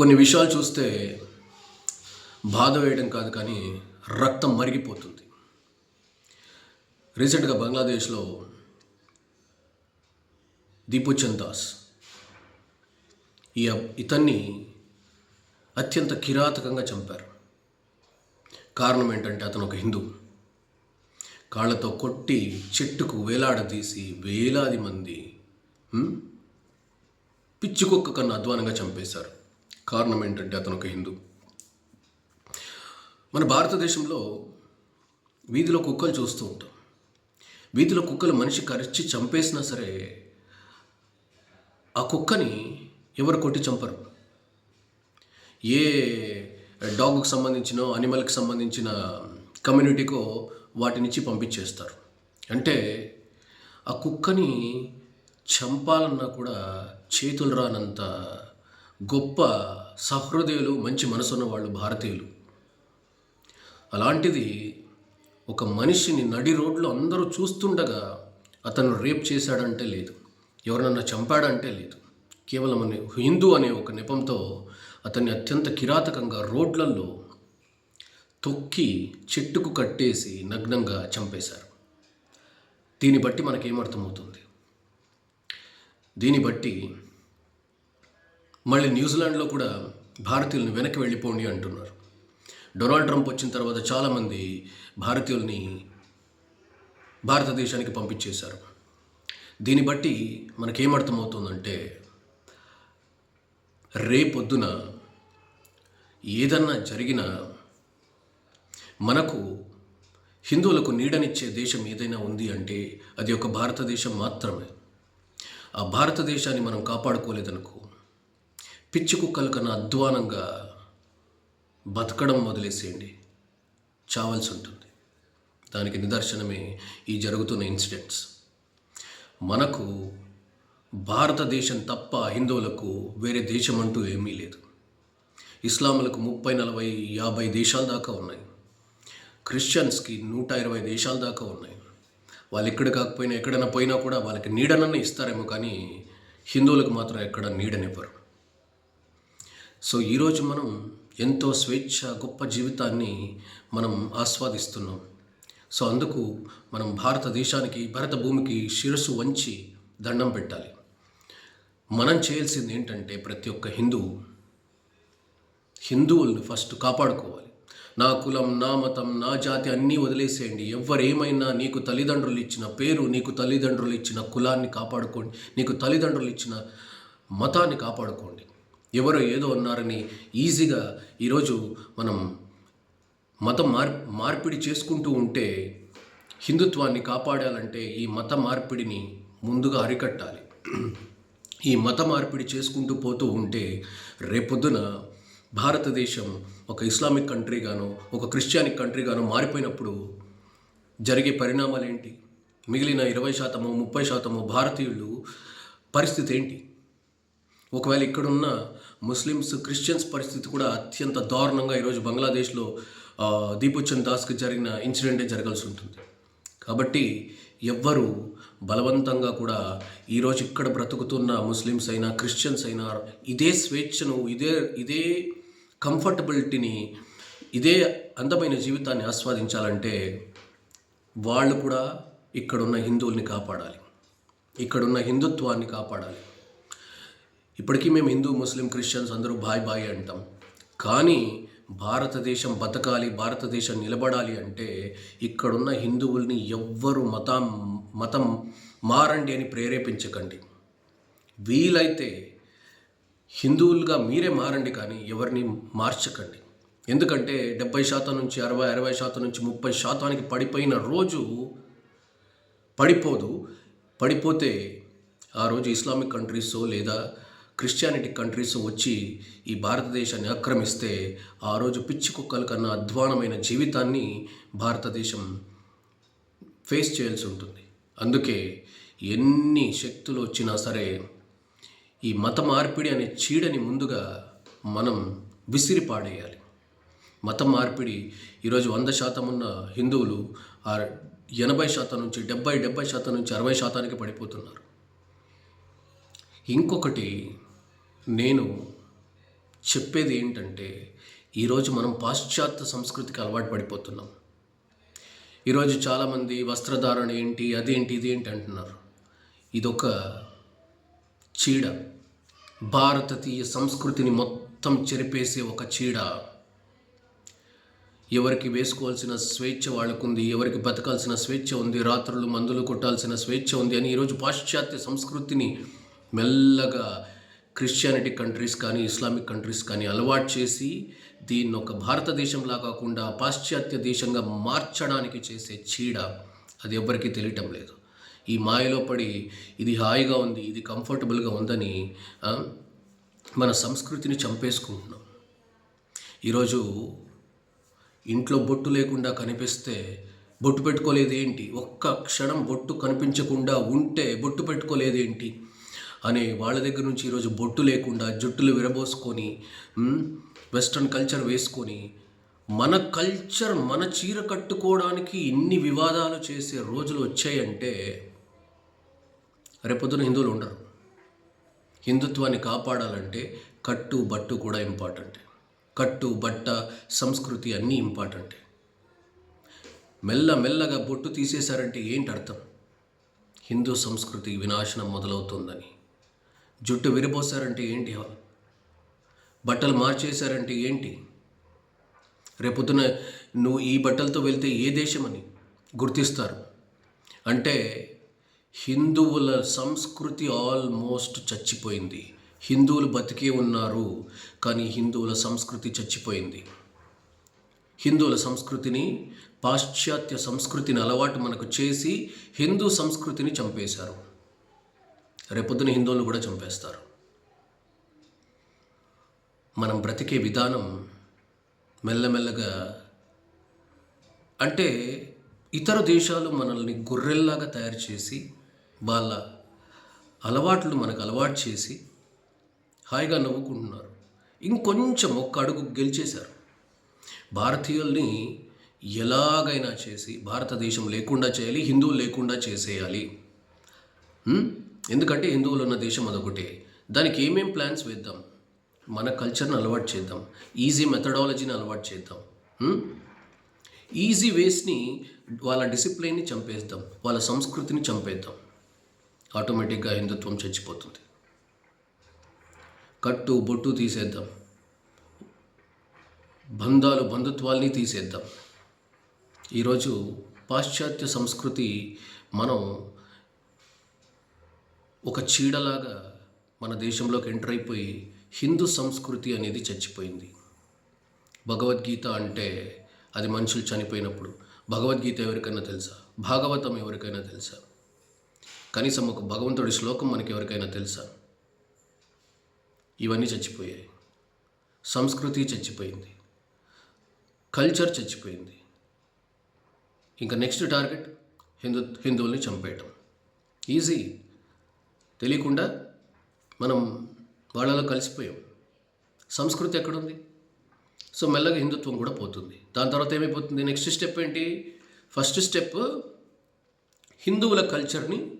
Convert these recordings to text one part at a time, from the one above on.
కొన్ని విషయాలు చూస్తే బాధ వేయడం కాదు కానీ రక్తం మరిగిపోతుంది. రీసెంట్గా బంగ్లాదేశ్లో దీపుచంద్ దాస్ ఈ ఇతన్ని అత్యంత కిరాతకంగా చంపారు. కారణం ఏంటంటే అతను ఒక హిందూ. కాళ్ళతో కొట్టి చెట్టుకు వేలాడదీసి వేలాది మంది పిచ్చుకొక్క కుక్క కన్నా అధ్వానంగా చంపేశారు. కారణం ఏంటంటే అతను ఒక హిందూ. మన భారతదేశంలో వీధిలో కుక్కలు చూస్తూ ఉంటాం. వీధిలో కుక్కలు మనిషి కరిచి చంపేసినా సరే ఆ కుక్కని ఎవరు కొట్టి చంపరు? ఏ డాగ్కి సంబంధించిన అనిమల్కి సంబంధించిన కమ్యూనిటీకో వాటి నుంచి పంపించేస్తారు. అంటే ఆ కుక్కని చంపాలన్నా కూడా చేతులు రానంత గొప్ప సహృదయులు మంచి మనసున్న వాళ్ళు భారతీయులు. అలాంటిది ఒక మనిషిని నడి రోడ్లో అందరూ చూస్తుండగా అతను రేప్ చేశాడంటే లేదు ఎవరినన్నా చంపాడంటే లేదు. కేవలం అనే హిందూ అనే ఒక నెపంతో అతన్ని అత్యంత కిరాతకంగా రోడ్లలో తొక్కి చెట్టుకు కట్టేసి నగ్నంగా చంపేశారు. దీన్ని బట్టి మనకేమర్థమవుతుంది? దీన్ని బట్టి మళ్ళీ న్యూజిలాండ్లో కూడా భారతీయులను వెనక్కి వెళ్ళిపోండి అంటున్నారు. డొనాల్డ్ ట్రంప్ వచ్చిన తర్వాత చాలామంది భారతీయుల్ని భారతదేశానికి పంపించేశారు. దీన్ని బట్టి మనకేమర్థమవుతుందంటే రేపొద్దున ఏదన్నా జరిగినా మనకు హిందువులకు నీడనిచ్చే దేశం ఏదైనా ఉంది అంటే అది ఒక భారతదేశం మాత్రమే. ఆ భారతదేశాన్ని మనం కాపాడుకోలేదనుకో పిచ్చి కుక్కలు కన్నా అధ్వానంగా బతకడం మొదలేసేయండి. చావాల్సి ఉంటుంది. దానికి నిదర్శనమే ఈ జరుగుతున్న ఇన్సిడెంట్స్. మనకు భారతదేశం తప్ప హిందువులకు వేరే దేశం అంటూ ఏమీ లేదు. ఇస్లాములకు ముప్పై నలభై యాభై దేశాల దాకా ఉన్నాయి. క్రిస్టియన్స్కి నూట ఇరవై దేశాల దాకా ఉన్నాయి. వాళ్ళు ఎక్కడ కాకపోయినా ఎక్కడైనా పోయినా కూడా వాళ్ళకి నీడనన్న ఇస్తారేమో కానీ హిందువులకు మాత్రం ఎక్కడ నీడనివ్వరు. సో ఈరోజు మనం ఎంతో స్వేచ్ఛ గొప్ప జీవితాన్ని మనం ఆస్వాదిస్తున్నాం. సో అందుకు మనం భారతదేశానికి భారత భూమికి శిరస్సు వంచి దండం పెట్టాలి. మనం చేయాల్సింది ఏంటంటే ప్రతి ఒక్క హిందువు హిందువులను ఫస్ట్ కాపాడుకోవాలి. నా కులం నా మతం నా జాతి అన్నీ వదిలేసేయండి. ఎవరేమైనా నీకు తల్లిదండ్రులు ఇచ్చిన పేరు నీకు తల్లిదండ్రులు ఇచ్చిన కులాన్ని కాపాడుకోండి నీకు తల్లిదండ్రులు ఇచ్చిన మతాన్ని కాపాడుకోండి. ఎవరో ఏదో అన్నారని ఈజీగా ఈరోజు మనం మతం మార్ మార్పిడి చేసుకుంటూ ఉంటే హిందుత్వాన్ని కాపాడాలంటే ఈ మత మార్పిడిని ముందుగా అరికట్టాలి. ఈ మత మార్పిడి చేసుకుంటూ పోతూ ఉంటే రేపొద్దున భారతదేశం ఒక ఇస్లామిక్ కంట్రీగాను ఒక క్రిస్టియానిక్ కంట్రీగాను మారిపోయినప్పుడు జరిగే పరిణామాలు ఏంటి మిగిలిన ఇరవై శాతము ముప్పై శాతము భారతీయులు పరిస్థితి ఏంటి? ఒకవేళ ఇక్కడున్న ముస్లిమ్స్ క్రిస్టియన్స్ పరిస్థితి కూడా అత్యంత దారుణంగా ఈరోజు బంగ్లాదేశ్లో ఆ, దీపుచంద్ దాస్కి జరిగిన ఇన్సిడెంటే జరగాల్సి ఉంటుంది. కాబట్టి ఎవ్వరు బలవంతంగా కూడా ఈరోజు ఇక్కడ బ్రతుకుతున్న ముస్లిమ్స్ అయినా క్రిస్టియన్స్ అయినా ఇదే స్వేచ్ఛను ఇదే ఇదే కంఫర్టబిలిటీని ఇదే అందమైన జీవితాన్ని ఆస్వాదించాలంటే వాళ్ళు కూడా ఇక్కడున్న హిందువుల్ని కాపాడాలి. ఇక్కడున్న హిందుత్వాన్ని కాపాడాలి. ఇప్పటికీ మేము హిందూ ముస్లిం క్రిస్టియన్స్ అందరూ బాయ్ బాయ్ అంటాం. కానీ భారతదేశం బతకాలి భారతదేశం నిలబడాలి అంటే ఇక్కడున్న హిందువుల్ని ఎవ్వరు మతం మతం మారండి అని ప్రేరేపించకండి. వీలైతే హిందువులుగా మీరే మారండి కానీ ఎవరిని మార్చకండి. ఎందుకంటే డెబ్బై శాతం నుంచి అరవై అరవై శాతం నుంచి ముప్పై శాతానికి పడిపోయిన రోజు పడిపోదు. పడిపోతే ఆ రోజు ఇస్లామిక్ కంట్రీస్ లేదా క్రిస్టియానిటీ కంట్రీస్ వచ్చి ఈ భారతదేశాన్ని ఆక్రమిస్తే ఆ రోజు పిచ్చి కుక్కల కన్నా అధ్వానమైన జీవితాన్ని భారతదేశం ఫేస్ చేయాల్సి ఉంటుంది. అందుకే ఎన్ని శక్తులు వచ్చినా సరే ఈ మత మార్పిడి అనే చీడని ముందుగా మనం విసిరి పాడేయాలి. మత మార్పిడి ఈరోజు వంద శాతం ఉన్న హిందువులు ఆ ఎనభై శాతం నుంచి డెబ్బై డెబ్బై శాతం నుంచి అరవై శాతానికి పడిపోతున్నారు. ఇంకొకటి నేను చెప్పేది ఏంటంటే ఈరోజు మనం పాశ్చాత్య సంస్కృతికి అలవాటు పడిపోతున్నాం. ఈరోజు చాలామంది వస్త్రధారణ ఏంటి అదేంటి ఇదేంటి అంటున్నారు. ఇదొక చీడ. భారతీయ సంస్కృతిని మొత్తం చెరిపేసే ఒక చీడ. ఎవరికి వేసుకోవాల్సిన స్వేచ్ఛ వాళ్ళకుంది ఎవరికి బతకాల్సిన స్వేచ్ఛ ఉంది రాత్రులు మందులు కొట్టాల్సిన స్వేచ్ఛ ఉంది అని ఈరోజు పాశ్చాత్య సంస్కృతిని మెల్లగా క్రిస్టియానిటీ కంట్రీస్ కానీ ఇస్లామిక్ కంట్రీస్ కానీ అలవాటు చేసి దీన్ని ఒక భారతదేశంలా కాకుండా పాశ్చాత్య దేశంగా మార్చడానికి చేసే చీడ అది ఎవ్వరికీ తెలియటం లేదు. ఈ మాయలో పడి ఇది హాయిగా ఉంది ఇది కంఫర్టబుల్గా ఉందని మన సంస్కృతిని చంపేసుకుంటున్నాం. ఈరోజు ఇంట్లో బొట్టు లేకుండా కనిపిస్తే బొట్టు పెట్టుకోలేదేంటి? ఒక్క క్షణం బొట్టు కనిపించకుండా ఉంటే బొట్టు పెట్టుకోలేదేంటి? అనే వాళ్ళ దగ్గర నుంచి ఈరోజు బొట్టు లేకుండా జుట్టులు విరబోసుకొని వెస్ట్రన్ కల్చర్ వేసుకొని మన కల్చర్ మన చీర కట్టుకోవడానికి ఇన్ని వివాదాలు చేసే రోజులు వచ్చాయంటే రేపొద్దున హిందువులు ఉండరు. హిందుత్వాన్ని కాపాడాలంటే కట్టు బట్టు కూడా ఇంపార్టెంట్. కట్టు బట్ట సంస్కృతి అన్నీ ఇంపార్టెంట్. మెల్ల మెల్లగా బొట్టు తీసేశారంటే ఏంటి అర్థం హిందూ సంస్కృతి వినాశనం మొదలవుతుందని. జుట్టు విరిపోసారంటే ఏంటి బట్టలు మార్చేశారంటే ఏంటి? రేపొద్దున నువ్వు ఈ బట్టలతో వెళ్తే ఏ దేశమని గుర్తిస్తారు? అంటే హిందువుల సంస్కృతి ఆల్మోస్ట్ చచ్చిపోయింది. హిందువులు బతికే ఉన్నారు కానీ హిందువుల సంస్కృతి చచ్చిపోయింది. హిందువుల సంస్కృతిని పాశ్చాత్య సంస్కృతిని అలవాటు మనకు చేసి హిందూ సంస్కృతిని చంపేశారు. రేపొద్దున హిందువులను కూడా చంపేస్తారు. మనం బ్రతికే విధానం మెల్లమెల్లగా అంటే ఇతర దేశాలు మనల్ని గొర్రెల్లాగా తయారు చేసి వాళ్ళ అలవాట్లు మనకు అలవాటు చేసి హాయిగా నవ్వుకుంటున్నారు. ఇంకొంచెం ఒక్క అడుగు గెలిచేశారు. భారతీయుల్ని ఎలాగైనా చేసి భారతదేశం లేకుండా చేయాలి హిందువులు లేకుండా చేసేయాలి. ఎందుకంటే హిందువులు ఉన్న దేశం అదొకటి. దానికి ఏమేం ప్లాన్స్ వేద్దాం? మన కల్చర్ని అలవాటు చేద్దాం. ఈజీ మెథడాలజీని అలవాటు చేద్దాం. ఈజీ వేస్ని వాళ్ళ డిసిప్లిన్ని చంపేద్దాం. వాళ్ళ సంస్కృతిని చంపేద్దాం. ఆటోమేటిక్గా హిందుత్వం చచ్చిపోతుంది. కట్టు బొట్టు తీసేద్దాం. బంధాలు బంధుత్వాల్ని తీసేద్దాం. ఈరోజు పాశ్చాత్య సంస్కృతి మనం ఒక చీడలాగా మన దేశంలోకి ఎంటర్ అయిపోయి హిందూ సంస్కృతి అనేది చచ్చిపోయింది. భగవద్గీత అంటే అది మనుషులు చనిపోయినప్పుడు. భగవద్గీత ఎవరికైనా తెలుసా? భాగవతం ఎవరికైనా తెలుసా? కనీసం ఒక భగవంతుడి శ్లోకం మనకి ఎవరికైనా తెలుసా? ఇవన్నీ చచ్చిపోయాయి. సంస్కృతి చచ్చిపోయింది. కల్చర్ చచ్చిపోయింది. ఇంకా నెక్స్ట్ టార్గెట్ హిందూ హిందువుల్ని చంపేయటం. ఈజీ. తెలియకుండా మనం వాళ్ళలో కలిసిపోయాం. సంస్కృతి ఎక్కడుంది? సో మెల్లగా హిందుత్వం కూడా పోతుంది. దాని తర్వాత ఏమైపోతుంది? నెక్స్ట్ స్టెప్ ఏంటి? ఫస్ట్ స్టెప్ హిందువుల కల్చర్ని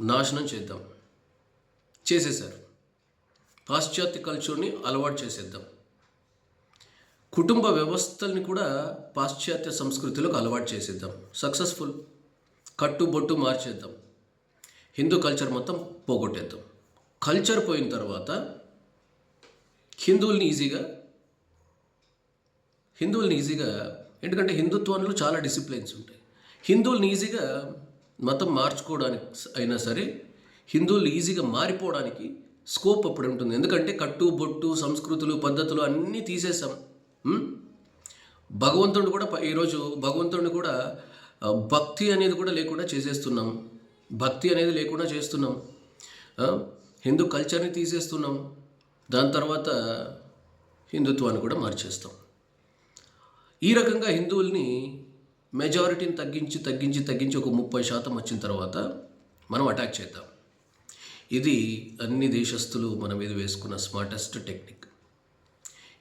నాశనం చేద్దాం. చేసేసారు పాశ్చాత్య కల్చర్ని అలవాటు చేసేద్దాం. కుటుంబ వ్యవస్థల్ని కూడా పాశ్చాత్య సంస్కృతిలోకి అలవాటు చేసేద్దాం. సక్సెస్ఫుల్. కట్టుబొట్టు మార్చేద్దాం. హిందూ కల్చర్ మొత్తం పోగొట్టేద్దాం. కల్చర్ పోయిన తర్వాత హిందువుల్ని ఈజీగా హిందువుల్ని ఈజీగా ఎందుకంటే హిందుత్వంలో చాలా డిసిప్లిన్స్ ఉంటాయి. హిందువుల్ని ఈజీగా మతం మార్చుకోవడానికి అయినా సరే హిందువులు ఈజీగా మారిపోవడానికి స్కోప్ అప్పుడు ఉంటుంది. ఎందుకంటే కట్టు బొట్టు సంస్కృతులు పద్ధతులు అన్నీ తీసేసాం. భగవంతుడు కూడా ఈరోజు భగవంతుడిని కూడా భక్తి అనేది కూడా లేకుండా చేసేస్తున్నాం. భక్తి అనేది లేకుండా చేస్తున్నాం. హిందూ కల్చర్ని తీసేస్తున్నాం. దాని తర్వాత హిందుత్వాన్ని కూడా మార్చేస్తాం. ఈ రకంగా హిందువుల్ని మెజారిటీని తగ్గించి తగ్గించి తగ్గించి ఒక ముప్పై శాతం వచ్చిన తర్వాత మనం అటాక్ చేద్దాం. ఇది అన్ని దేశస్తులు మన మీద వేసుకున్న స్మార్టెస్ట్ టెక్నిక్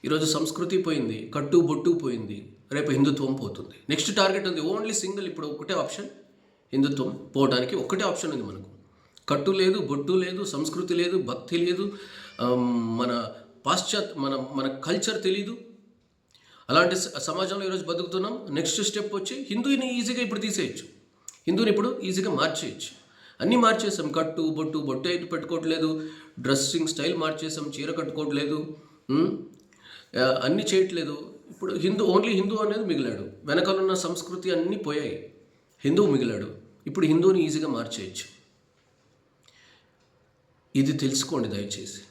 ఈరోజు సంస్కృతి పోయింది కట్టు బొట్టు పోయింది రేపు హిందుత్వం పోతుంది. నెక్స్ట్ టార్గెట్ ఉంది. ఓన్లీ సింగిల్ ఇప్పుడు ఒకటే ఆప్షన్ హిందుత్వం పోవడానికి ఒకటే ఆప్షన్ ఉంది మనకు. కట్టు లేదు బొట్టు లేదు సంస్కృతి లేదు భక్తి లేదు మన పాశ్చాత్ మన మన కల్చర్ తెలీదు. అలాంటి స- సమాజంలో ఈరోజు బతుకుతున్నాం. నెక్స్ట్ స్టెప్ వచ్చి హిందూని ఈజీగా ఇప్పుడు తీసేయచ్చు. హిందూని ఇప్పుడు ఈజీగా మార్చేయచ్చు. అన్నీ మార్చేసాం. కట్టు బొట్టు బొట్టు అయితే పెట్టుకోవట్లేదు? Dressing style మార్చేసాం. చీర కట్టుకోవట్లేదు. అన్నీ చేయట్లేదు. ఇప్పుడు హిందూ ఓన్లీ హిందూ అనేది మిగిలాడు. వెనకాలన్న సంస్కృతి అన్నీ పోయాయి. హిందువు మిగిలాడు. ఇప్పుడు హిందువుని ఈజీగా మార్చేయచ్చు. ఇది తెలుసుకోండి దయచేసి.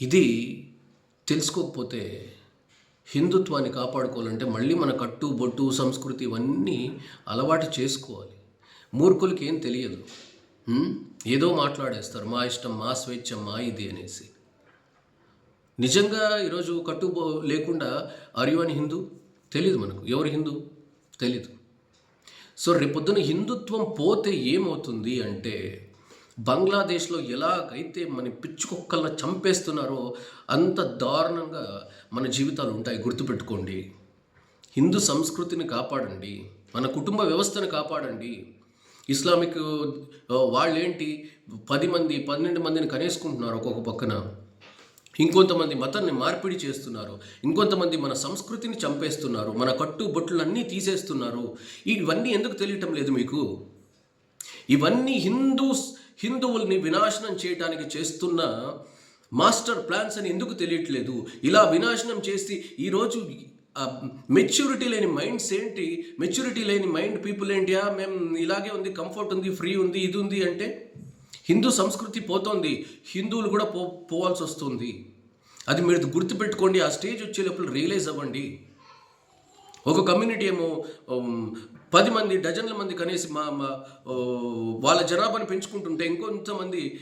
ఇది తెలుసుకోకపోతే హిందుత్వాన్ని కాపాడుకోవాలంటే మళ్ళీ మన కట్టు బొట్టు సంస్కృతి ఇవన్నీ అలవాటు చేసుకోవాలి. మూర్ఖులకి ఏం తెలియదు. ఏదో మాట్లాడేస్తారు. మా ఇష్టం మా స్వేచ్ఛ మా ఇది అనేసి. నిజంగా ఈరోజు కట్టుబో లేకుండా అరియు అని హిందూ? తెలియదు మనకు. ఎవరు హిందూ? తెలీదు. సో రేపొద్దున హిందుత్వం పోతే ఏమవుతుంది అంటే బంగ్లాదేశ్లో ఎలాగైతే మన పిచ్చుకొక్కల్ని కుక్కలను చంపేస్తున్నారో అంత దారుణంగా మన జీవితాలు ఉంటాయి. గుర్తుపెట్టుకోండి. హిందూ సంస్కృతిని కాపాడండి. మన కుటుంబ వ్యవస్థను కాపాడండి. ఇస్లామిక్ వాళ్ళేంటి? పది మంది పన్నెండు మందిని కనేసుకుంటున్నారు ఒక్కొక్క పక్కన. ఇంకొంతమంది మతాన్ని మార్పిడి చేస్తున్నారు ఇంకొంతమంది మన సంస్కృతిని చంపేస్తున్నారు మన కట్టు బొట్టులన్నీ తీసేస్తున్నారు. ఇవన్నీ ఎందుకు తెలియటం లేదు మీకు? ఇవన్నీ హిందూ హిందువుల్ని వినాశనం చేయడానికి చేస్తున్న మాస్టర్ ప్లాన్స్ అని ఎందుకు తెలియట్లేదు? ఇలా వినాశనం చేసి ఈరోజు మెచ్యూరిటీ లేని మైండ్స్ ఏంటి? మెచ్యూరిటీ లేని మైండ్ పీపుల్ ఏంటియా మేము ఇలాగే ఉంది కంఫర్ట్ ఉంది ఫ్రీ ఉంది ఇది ఉంది అంటే హిందూ సంస్కృతి పోతోంది హిందువులు కూడా పో పోవాల్సి వస్తుంది. అది మీరు గుర్తుపెట్టుకోండి ఆ స్టేజ్ వచ్చే లోపల రియలైజ్ అవ్వండి. ఒక కమ్యూనిటీ ఏమో పది మంది డజన్ల మంది కనేసి మా వాళ్ళ జనాభాని పెంచుకుంటుంటే ఇంకొంతమంది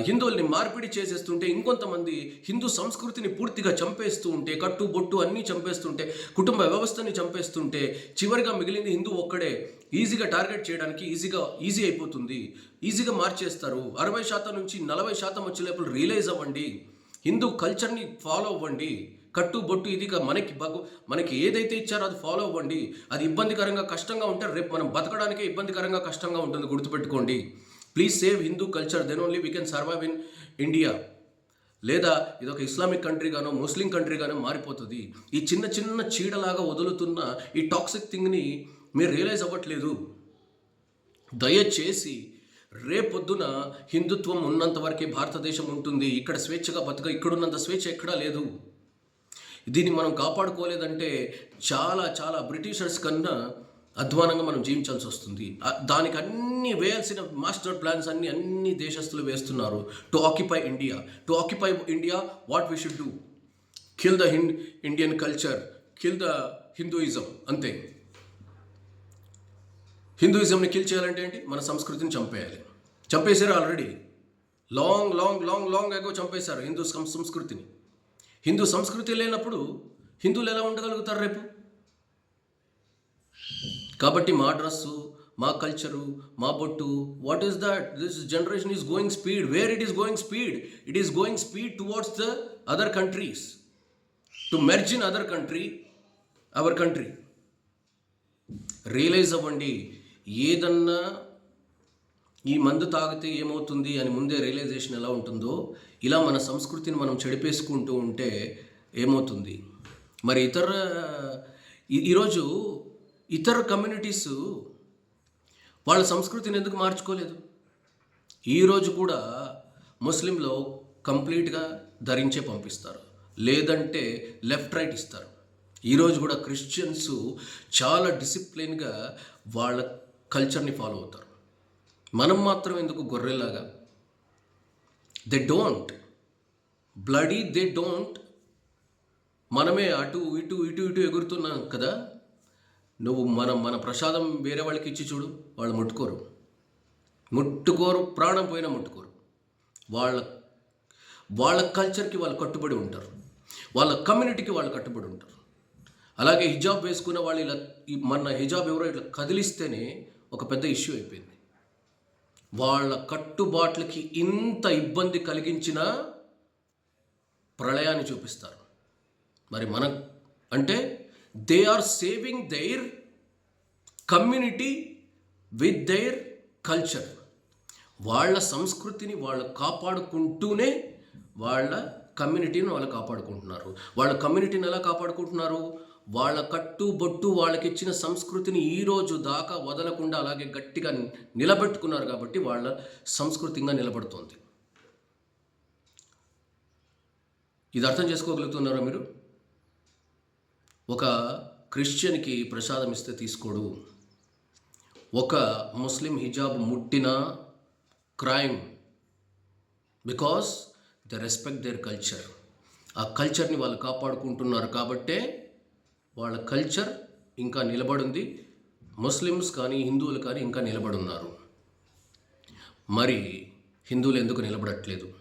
హిందువుల్ని మార్పిడి చేసేస్తుంటే ఇంకొంతమంది హిందూ సంస్కృతిని పూర్తిగా చంపేస్తూ ఉంటే కట్టు బొట్టు అన్నీ చంపేస్తుంటే కుటుంబ వ్యవస్థని చంపేస్తుంటే చివరిగా మిగిలింది హిందూ ఒక్కడే. ఈజీగా టార్గెట్ చేయడానికి ఈజీగా ఈజీ అయిపోతుంది. ఈజీగా మార్చేస్తారు. అరవై శాతం నుంచి నలభై శాతం వచ్చే లోపల రియలైజ్ అవ్వండి. హిందూ కల్చర్ని ఫాలో అవ్వండి. కట్టు బొట్టు ఇదిగా మనకి బగు మనకి ఏదైతే ఇచ్చారో అది ఫాలో అవ్వండి. అది ఇబ్బందికరంగా కష్టంగా ఉంటే రేపు మనం బతకడానికే ఇబ్బందికరంగా కష్టంగా ఉంటుంది గుర్తుపెట్టుకోండి. Please save Hindu culture then only we can survive in India లేదా ఇది ఒక ఇస్లామిక్ కంట్రీగానో ముస్లిం కంట్రీగానో మారిపోతుంది. ఈ చిన్న చిన్న చీడలాగా వదులుతున్న ఈ టాక్సిక్ థింగ్ని మీరు రియలైజ్ అవ్వట్లేదు. దయచేసి రేపొద్దున హిందుత్వం ఉన్నంత వరకే భారతదేశం ఉంటుంది. ఇక్కడ స్వేచ్ఛగా బతుక ఇక్కడున్నంత స్వేచ్ఛ ఎక్కడా లేదు. దీన్ని మనం కాపాడుకోలేదంటే చాలా చాలా బ్రిటిషర్స్ కన్నా అధ్వానంగా మనం జీవించాల్సి వస్తుంది. దానికి అన్ని వేయాల్సిన మాస్టర్ ప్లాన్స్ అన్ని అన్ని దేశస్తులు వేస్తున్నారు. To occupy India to occupy India what we should do kill the Hind Indian culture kill the Hinduism అంతే. హిందూయిజంని కిల్ చేయాలంటే ఏంటి? మన సంస్కృతిని చంపేయాలి. చంపేశారు already long long long long ago చంపేశారు హిందూ సం- సంస్కృతిని. హిందూ సంస్కృతి లేనప్పుడు హిందువులు ఎలా ఉండగలుగుతారు రేపు? కాబట్టి మా డ్రస్సు మా కల్చరు మా బొట్టు what is that this generation is going speed where it is going speed it is going speed towards the other countries to merge in other country our country realise అవ్వండి ఏదన్నా ఈ మందు తాగితే ఏమవుతుంది అని ముందే రియలైజేషన్ ఎలా ఉంటుందో ఇలా మన సంస్కృతిని మనం చెడిపేసుకుంటూ ఉంటే ఏమవుతుంది? మరి ఇతర ఈ- ఈరోజు ఇతర కమ్యూనిటీస్ వాళ్ళ సంస్కృతిని ఎందుకు మార్చుకోలేదు? ఈరోజు కూడా ముస్లింలో కంప్లీట్గా ధరించే పంపిస్తారు. లేదంటే లెఫ్ట్ రైట్ ఇస్తారు. ఈరోజు కూడా క్రిస్టియన్స్ చాలా డిసిప్లిన్గా వాళ్ళ కల్చర్ని ఫాలో అవుతారు. మనం మాత్రం ఎందుకు గొర్రెలాగా they don't bloody they don't మనమే అటు ఇటు ఇటు ఇటు ఎగురుతున్నాం కదా? నువ్వు మన మన ప్రసాదం వేరే వాళ్ళకి ఇచ్చి చూడు వాళ్ళు ముట్టుకోరు. ముట్టుకోరు ప్రాణం పోయినా ముట్టుకోరు. వాళ్ళ వాళ్ళ కల్చర్కి వాళ్ళు కట్టుబడి ఉంటారు. వాళ్ళ కమ్యూనిటీకి వాళ్ళు కట్టుబడి ఉంటారు. అలాగే హిజాబ్ వేసుకున్న వాళ్ళు ఇలా మన హిజాబ్ ఎవరో ఇట్లా కదిలిస్తేనే ఒక పెద్ద ఇష్యూ అయిపోయింది. వాళ్ళ కట్టుబాట్లకి ఇంత ఇబ్బంది కలిగించిన ప్రళయాన్ని చూపిస్తారు. మరి మన అంటే they are saving their community with their culture వాళ్ళ సంస్కృతిని వాళ్ళు కాపాడుకుంటూనే వాళ్ళ కమ్యూనిటీని వాళ్ళు కాపాడుకుంటున్నారు. వాళ్ళ కమ్యూనిటీని ఎలా కాపాడుకుంటున్నారు? వాళ్ళ కట్టుబొట్టు వాళ్ళకిచ్చిన వాళ్ళకి ఇచ్చిన సంస్కృతిని ఈ రోజు దాకా వదలకుండా అలాగే గట్టిగా నిలబెట్టుకున్నారు కాబట్టి వాళ్ళ సంస్కృతిగా నిలబడుతోంది. ఇది అర్థం చేసుకోగలుగుతున్నారా మీరు? ఒక క్రిస్టియన్కి ప్రసాదం ఇస్తే తీసుకోడు. ఒక ముస్లిం హిజాబ్ ముట్టిన crime. Because the respect their culture. ఆ కల్చర్ని వాళ్ళు కాపాడుకుంటున్నారు కాబట్టే వాళ్ళ కల్చర్ ఇంకా నిలబడింది. ముస్లిమ్స్ కానీ హిందువులు కానీ ఇంకా నిలబడున్నారు. మరి హిందువులు ఎందుకు నిలబడట్లేదు?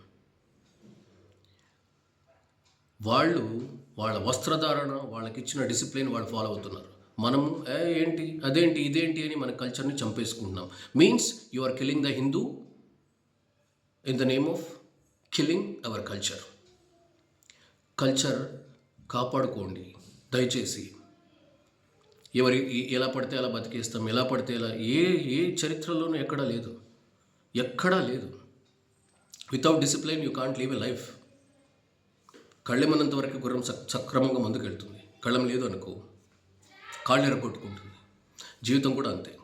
వాళ్ళు వాళ్ళ వస్త్రధారణ వాళ్ళకి ఇచ్చిన డిసిప్లిన్ వాళ్ళు ఫాలో అవుతున్నారు. మనము ఏంటి అదేంటి ఇదేంటి అని మన కల్చర్ని చంపేసుకుంటున్నాం. Means you are killing the Hindu in the name of killing our culture. Culture కాపాడుకోండి. దయచేసి ఎవరి ఎలా పడితే అలా బతికేస్తాం ఎలా పడితే ఎలా ఏ ఏ చరిత్రలోనూ ఎక్కడా లేదు. ఎక్కడా లేదు. Without discipline you can't leave a life కళ్ళెమన్నంత వరకు గుర్రం సక్ సక్రమంగా ముందుకెళ్తుంది. కళ్ళం లేదు అనుకో. కాళ్ళు ఎరగొట్టుకుంటుంది. జీవితం కూడా అంతే.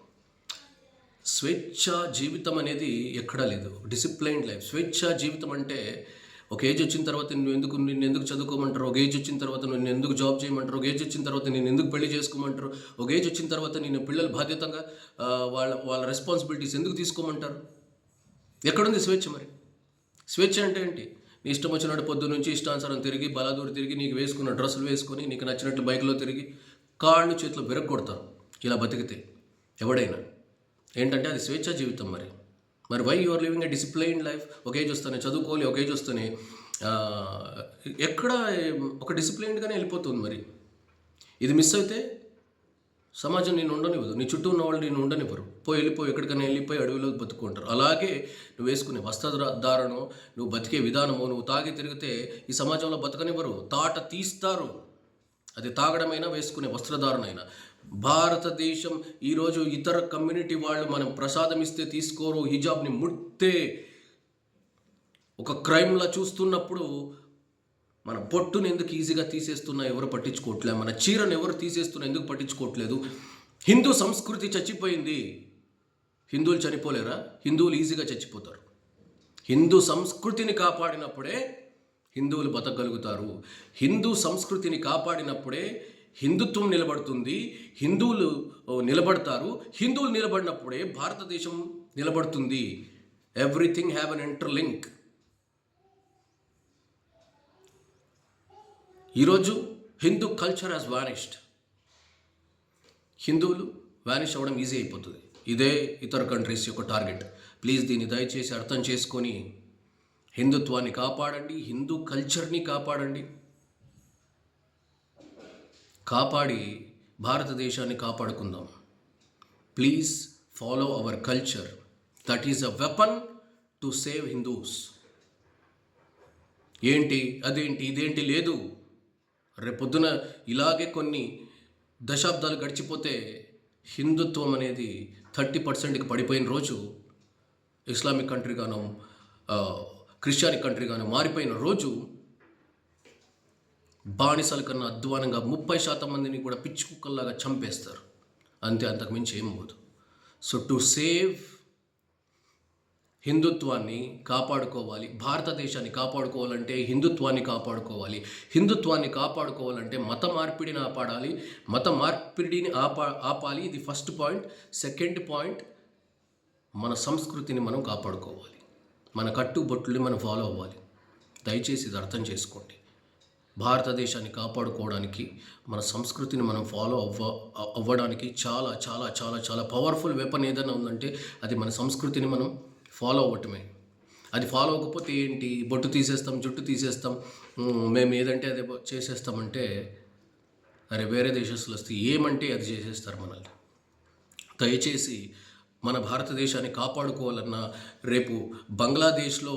స్వేచ్ఛ జీవితం అనేది ఎక్కడా లేదు. డిసిప్లైన్డ్ లైఫ్ స్వేచ్ఛ జీవితం అంటే ఒక ఏజ్ వచ్చిన తర్వాత నువ్వు ఎందుకు నిన్ను ఎందుకు చదువుకోమంటారు? ఒక ఏజ్ వచ్చిన తర్వాత నిన్ను ఎందుకు జాబ్ చేయమంటారు? ఒక ఏజ్ వచ్చిన తర్వాత నేను ఎందుకు పెళ్ళి చేసుకోమంటారు? ఒక ఏజ్ వచ్చిన తర్వాత నేను పిల్లలు బాధ్యతంగా వాళ్ళ వాళ్ళ రెస్పాన్సిబిలిటీస్ ఎందుకు తీసుకోమంటారు? ఎక్కడుంది స్వేచ్ఛ మరి? స్వేచ్ఛ అంటే ఏంటి? నీ ఇష్టం వచ్చినట్టు పొద్దు నుంచి ఇష్టానుసారం తిరిగి బలాదూరు తిరిగి నీకు వేసుకున్న డ్రెస్సులు వేసుకొని నీకు నచ్చినట్టు బైక్లో తిరిగి కాళ్ళు చేతులు కొడతారు ఇలా బతికితే ఎవడైనా. ఏంటంటే అది స్వేచ్ఛ జీవితం మరి. మరి why you are living a discipline life ఒక ఏజ్ వస్తానే చదువుకోవాలి ఒక ఏజ్ ఎక్కడ ఒక డిసిప్లైన్డ్గానే వెళ్ళిపోతుంది మరి. ఇది మిస్ అయితే సమాజం నేను ఉండనివ్వదు. నీ చుట్టూ ఉన్న వాళ్ళు నేను ఉండనివ్వరు. పోయి వెళ్ళిపోయి ఎక్కడికైనా వెళ్ళిపోయి అడవిలో బతుకుంటారు అలాగే నువ్వు వేసుకునే వస్త్రధారణం నువ్వు బతికే విధానము నువ్వు తాగి తిరిగితే ఈ సమాజంలో బతకనివ్వరు. తాట తీస్తారు. అది తాగడమైనా వేసుకునే వస్త్రధారణ అయినా. భారతదేశం ఈరోజు ఇతర కమ్యూనిటీ వాళ్ళు మనం ప్రసాదం ఇస్తే తీసుకోరు హిజాబ్ని ముట్టే ఒక క్రైమ్లా చూస్తున్నప్పుడు మన పొట్టును ఎందుకు ఈజీగా తీసేస్తున్నా ఎవరు పట్టించుకోవట్లేదు మన చీరను ఎవరు తీసేస్తున్నా ఎందుకు పట్టించుకోవట్లేదు? హిందూ సంస్కృతి చచ్చిపోయింది. హిందువులు చనిపోలేరా? హిందువులు ఈజీగా చచ్చిపోతారు. హిందూ సంస్కృతిని కాపాడినప్పుడే హిందువులు బతకగలుగుతారు. హిందూ సంస్కృతిని కాపాడినప్పుడే హిందుత్వం నిలబడుతుంది. హిందువులు నిలబడతారు. హిందువులు నిలబడినప్పుడే భారతదేశం నిలబడుతుంది. Everything have an enter link ఈరోజు హిందూ కల్చర్ హాజ్ వానిష్డ్ హిందువులు వానిష్ అవ్వడం ఈజీ అయిపోతుంది. ఇదే ఇతర కంట్రీస్ యొక్క టార్గెట్ ప్లీజ్ దీన్ని దయచేసి అర్థం చేసుకొని హిందుత్వాన్ని కాపాడండి హిందూ కల్చర్ని కాపాడండి. కాపాడి భారతదేశాన్ని కాపాడుకుందాం. Please follow our culture that is a weapon to save Hindus ఏంటి? అదేంటి? ఇదేంటి లేదు? రేపొద్దున ఇలాగే కొన్ని దశాబ్దాలు గడిచిపోతే హిందుత్వం అనేది థర్టీ పర్సెంట్కి పడిపోయిన రోజు ఇస్లామిక్ కంట్రీగాను క్రిస్టియానిక్ కంట్రీగాను మారిపోయిన రోజు బానిసల కన్నా అధ్వానంగా ముప్పై శాతం మందిని కూడా పిచ్చి కుక్కల్లాగా చంపేస్తారు. అంతే అంతకు మించి ఏం పోదు. సో టు సేవ్ హిందుత్వాన్ని కాపాడుకోవాలి భారతదేశాన్ని కాపాడుకోవాలంటే హిందుత్వాన్ని కాపాడుకోవాలి. హిందుత్వాన్ని కాపాడుకోవాలంటే మత మార్పిడిని ఆపాడాలి. మత మార్పిడిని ఆపా ఆపాలి. ఇది ఫస్ట్ పాయింట్ సెకండ్ పాయింట్ మన సంస్కృతిని మనం కాపాడుకోవాలి. మన కట్టుబొట్టుని మనం ఫాలో అవ్వాలి. దయచేసి ఇది అర్థం చేసుకోండి. భారతదేశాన్ని కాపాడుకోవడానికి మన సంస్కృతిని మనం ఫాలో అవ్వ అవ్వడానికి చాలా చాలా చాలా చాలా పవర్ఫుల్ వెపన్ ఏదైనా ఉందంటే అది మన సంస్కృతిని మనం ఫాలో అవ్వటమే. అది ఫాలో అవ్వకపోతే ఏంటి? బొట్టు తీసేస్తాం జుట్టు తీసేస్తాం మేము ఏదంటే అదే చేసేస్తామంటే అరే వేరే దేశస్తులు వస్తే ఏమంటే అది చేసేస్తారు మనల్ని. దయచేసి మన భారతదేశాన్ని కాపాడుకోవాలన్నా రేపు బంగ్లాదేశ్లో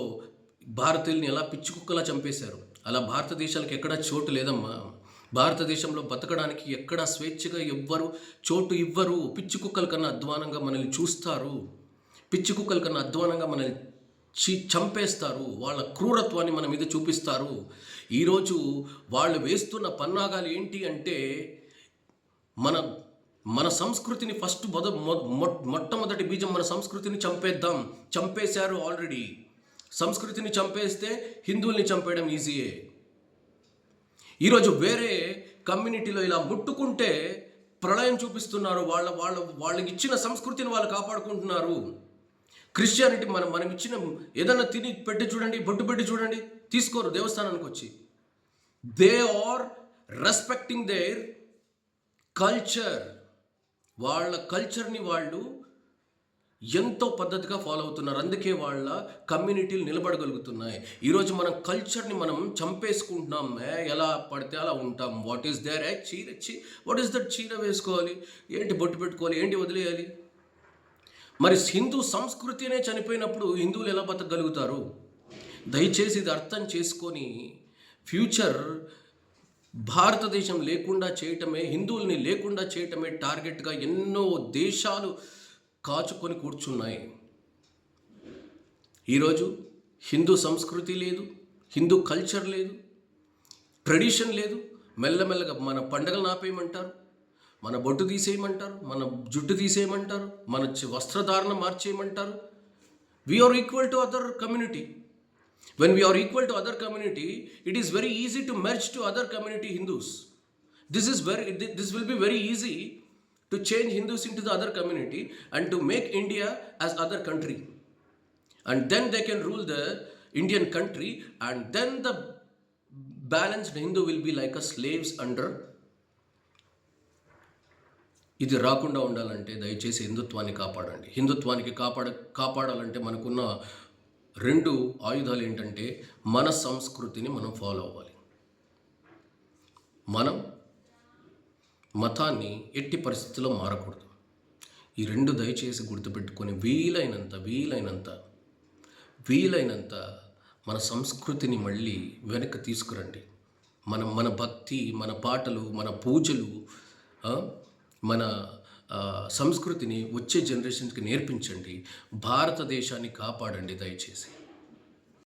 భారతీయుల్ని ఎలా పిచ్చి కుక్కలా చంపేశారు? అలా భారతదేశానికి ఎక్కడా చోటు లేదమ్మా. భారతదేశంలో బతకడానికి ఎక్కడా స్వేచ్ఛగా ఎవ్వరు చోటు ఇవ్వరు. పిచ్చి కుక్కల కన్నా అధ్వానంగా మనల్ని చూస్తారు. పిచ్చి కుక్కల కన్నా అధ్వానంగా మనల్ని చీ చంపేస్తారు. వాళ్ళ క్రూరత్వాన్ని మన మీద చూపిస్తారు. ఈరోజు వాళ్ళు వేస్తున్న పన్నాగాలు ఏంటి అంటే మన మన సంస్కృతిని ఫస్ట్ మొద మొ- మొట్టమొదటి బీజం మన సంస్కృతిని చంపేద్దాం. చంపేశారు ఆల్రెడీ. సంస్కృతిని చంపేస్తే హిందువుల్ని చంపేయడం ఈజీయే. ఈరోజు వేరే కమ్యూనిటీలో ఇలా ముట్టుకుంటే ప్రళయం చూపిస్తున్నారు వాళ్ళ వాళ్ళ వాళ్ళకి ఇచ్చిన సంస్కృతిని వాళ్ళు కాపాడుకుంటున్నారు. క్రిస్టియానిటీ మనం మనం ఇచ్చిన ఏదన్నా తిని పెట్టి చూడండి బొట్టు పెట్టి చూడండి తీసుకోరు దేవస్థానానికి వచ్చి. They are respecting their culture. వాళ్ళ కల్చర్ని వాళ్ళు ఎంతో పద్ధతిగా ఫాలో అవుతున్నారు. అందుకే వాళ్ళ కమ్యూనిటీలు నిలబడగలుగుతున్నాయి. ఈరోజు మనం కల్చర్ని మనం చంపేసుకుంటున్నాం. ఎలా పడితే అలా ఉంటాం. వాట్ ఈస్ దేర్ ఏ చీర చీ వాట్ ఈస్ దట్ చీర వేసుకోవాలి? ఏంటి బొట్టు పెట్టుకోవాలి? ఏంటి వదిలేయాలి? మరి హిందూ సంస్కృతినే చనిపోయినప్పుడు హిందువులు ఎలా బతకగలుగుతారు? దయచేసి ఇది అర్థం చేసుకొని ఫ్యూచర్ భారతదేశం లేకుండా చేయటమే హిందువుల్ని లేకుండా చేయటమే టార్గెట్గా ఎన్నో దేశాలు కాచుకొని కూర్చున్నాయి. ఈరోజు హిందూ సంస్కృతి లేదు హిందూ కల్చర్ లేదు ట్రెడిషన్ లేదు. మెల్లమెల్లగా మన పండగలు ఆపేయమంటారు మన బొట్టు తీసేయమంటారు మన జుట్టు తీసేయమంటారు మన వస్త్రధారణ మార్చేయమంటారు. We are equal to other community when we are equal to other community it is very easy to merge to other community Hindus this is very this will be very easy to change Hindus in to the other community and to make India as other country and then they can rule the Indian country, and then the balanced Hindu will be like a slaves under. ఇది రాకుండా ఉండాలంటే దయచేసి హిందుత్వాన్ని కాపాడండి. హిందుత్వానికి కాపాడ కాపాడాలంటే మనకున్న రెండు ఆయుధాలు ఏంటంటే మన సంస్కృతిని మనం ఫాలో అవ్వాలి. మనం మతాన్ని ఎట్టి పరిస్థితుల్లో మారకూడదు. ఈ రెండు దయచేసి గుర్తుపెట్టుకొని వీలైనంత వీలైనంత వీలైనంత మన సంస్కృతిని మళ్ళీ వెనక్కి తీసుకురండి. మనం మన భక్తి మన పాటలు మన పూజలు మన సంస్కృతిని వచ్చే జనరేషన్కి నేర్పించండి. భారతదేశాన్ని కాపాడండి దయచేసి.